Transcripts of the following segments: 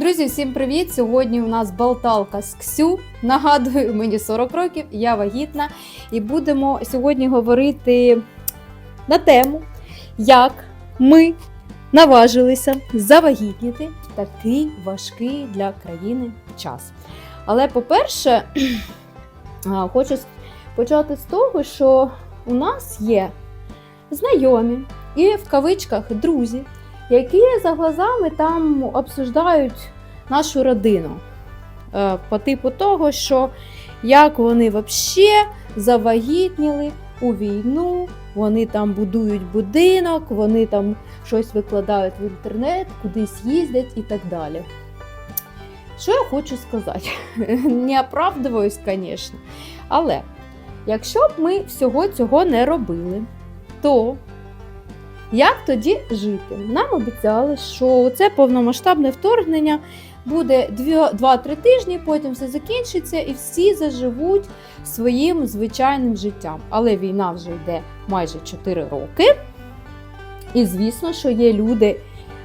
Друзі, всім привіт! Сьогодні у нас болталка з Ксю. Нагадую, мені 40 років, я вагітна, і будемо сьогодні говорити на тему, як ми наважилися завагітніти такий важкий для країни час. Але, по-перше, хочу почати з того, що у нас є знайомі і в кавичках друзі, які за глазами там обсуждають нашу родину. Е, По типу того, що як вони взагалі завагітніли у війну, вони там будують будинок, вони там щось викладають в інтернет, кудись їздять і так далі. Що я хочу сказати? Не оправдуюсь, звісно. Але якщо б ми всього цього не робили, то як тоді жити? Нам обіцяли, що це повномасштабне вторгнення буде 2-3 тижні, потім все закінчиться і всі заживуть своїм звичайним життям. Але війна вже йде майже 4 роки. І звісно, що є люди,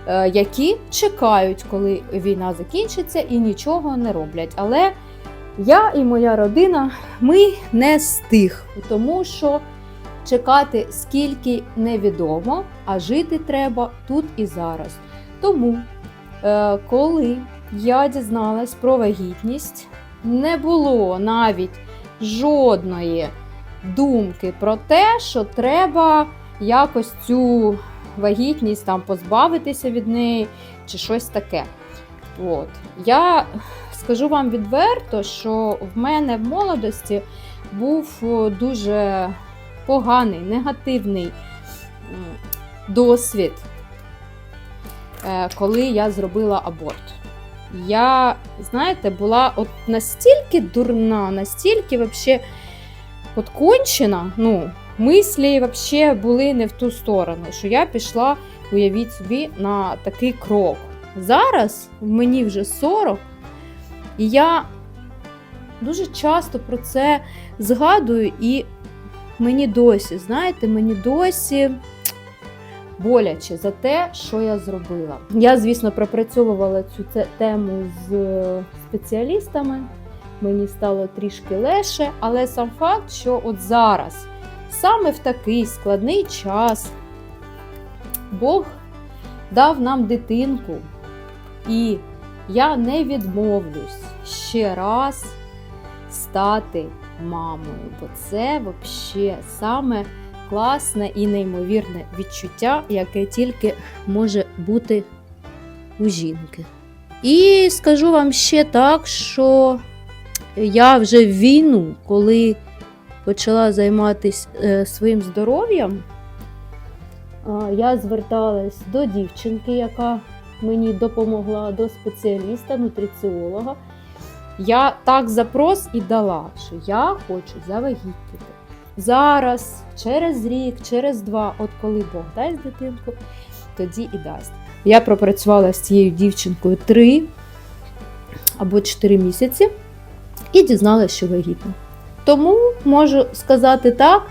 е, які чекають, коли війна закінчиться, і нічого не роблять. Але я і моя родина ми не з тих, тому що чекати скільки невідомо, а жити треба тут і зараз. Тому, е, коли я дізналась про вагітність, не було навіть жодної думки про те, що треба якось цю вагітність там позбавитися від неї чи щось таке. От. Я скажу вам відверто, що в мене в молодості був дуже поганий, негативний досвід, е, коли я зробила аборт. Я, знаєте, була от настільки дурна, настільки вообще от кончена, ну, мислі вообще були не в ту сторону, що я пішла, уявіть собі, на такий крок. Зараз мені вже 40, і я дуже часто про це згадую, і мені досі, знаєте, мені досі боляче за те, що я зробила. Я, звісно, пропрацьовувала цю тему з е, спеціалістами. Мені стало трішки легше, але сам факт, що от зараз, саме в такий складний час, Бог дав нам дитинку, і я не відмовлюсь ще раз стати мамою, бо це взагалі саме класне і неймовірне відчуття, яке тільки може бути у жінки. І скажу вам ще так, що я вже в війну, коли почала займатися е, своїм здоров'ям, я зверталась до дівчинки, яка мені допомогла, до спеціаліста, нутриціолога. Я так запрос і дала, що я хочу завагітніти. Зараз, через рік, через два, от коли Бог дасть дитинку, тоді і дасть. Я пропрацювала з цією дівчинкою три або чотири місяці і дізналася, що вагітна. Тому можу сказати так,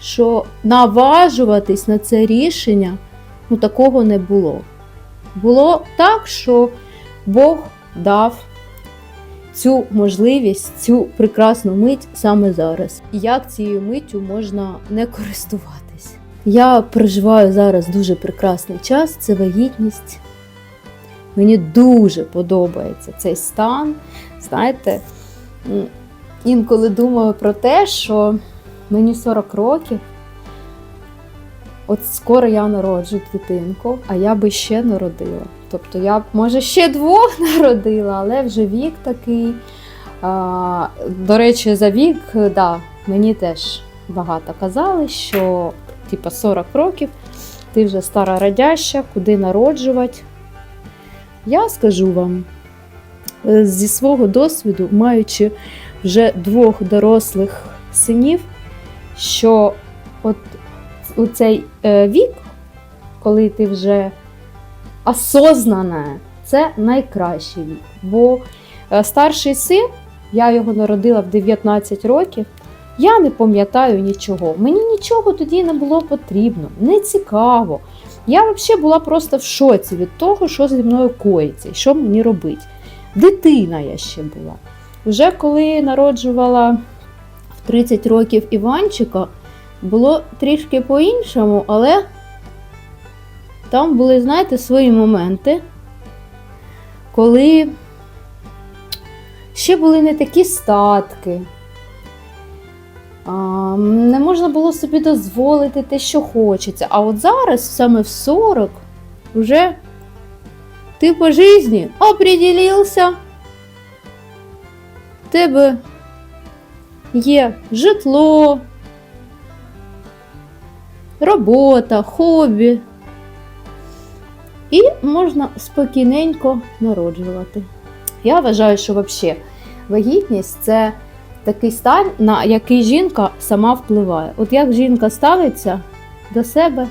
що наважуватись на це рішення ну, такого не було. Було так, що Бог дав цю можливість, цю прекрасну мить саме зараз. І як цією миттю можна не користуватись? Я проживаю зараз дуже прекрасний час, це вагітність. Мені дуже подобається цей стан. Знаєте, інколи думаю про те, що мені 40 років. От скоро я народжу дитинку, а я би ще народила. Тобто я б, може, ще двох народила, але вже вік такий. А, до речі, за вік, да, мені теж багато казали, що типа 40 років, ти вже стара радяща, куди народжувати. Я скажу вам, е, зі свого досвіду, маючи вже двох дорослих синів, що от у цей е, вік, коли ти вже осознана, це найкращий вік. Бо е, старший син, я його народила в 19 років, я не пам'ятаю нічого. Мені нічого тоді не було потрібно, не цікаво. Я взагалі була просто в шоці від того, що зі мною коїться і що мені робити. Дитина я ще була. Вже коли народжувала в 30 років Іванчика, було трішки по-іншому, але там були, знаєте, свої моменти, коли ще були не такі статки. Не можна було собі дозволити те, що хочеться. А от зараз, саме в 40, вже ти по житті определився. В тебе є житло, робота, хобі. І можна спокійненько народжувати. Я вважаю, що взагалі вагітність це такий стан, на який жінка сама впливає. От як жінка ставиться до себе,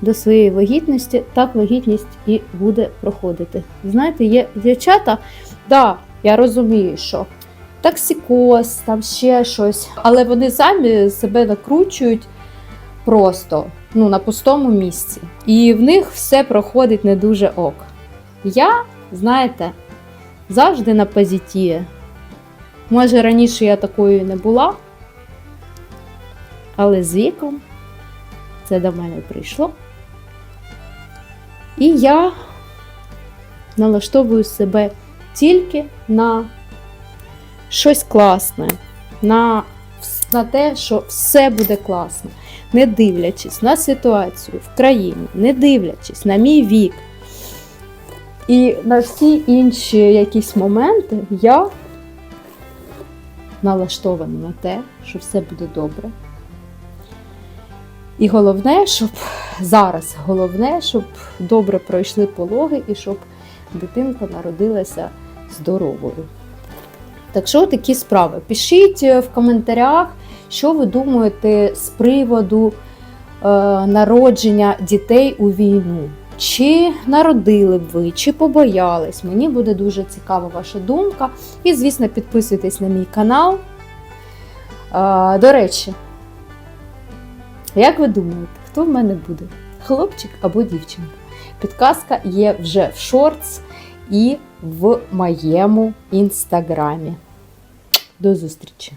до своєї вагітності, так вагітність і буде проходити. Знаєте, є дівчата, да, я розумію, що токсикоз, там ще щось, але вони самі себе накручують просто ну, на пустому місці. І в них все проходить не дуже ок. Я, знаєте, завжди на позитиві. Може, раніше я такою не була, але з віком це до мене прийшло. І я налаштовую себе тільки на щось класне, на, на те, що все буде класно, не дивлячись на ситуацію в країні, не дивлячись на мій вік. І на всі інші якісь моменти я налаштована на те, що все буде добре. І головне, щоб зараз головне, щоб добре пройшли пологи і щоб дитинка народилася здоровою. Так що такі справи. Пишіть е, в коментарях, що ви думаєте з приводу е, народження дітей у війну. Чи народили б ви, чи побоялись? Мені буде дуже цікава ваша думка. І, звісно, підписуйтесь на мій канал. Е, до речі, як ви думаєте, хто в мене буде? Хлопчик або дівчинка? Підказка є вже в шортс і в моєму інстаграмі. До зустрічі!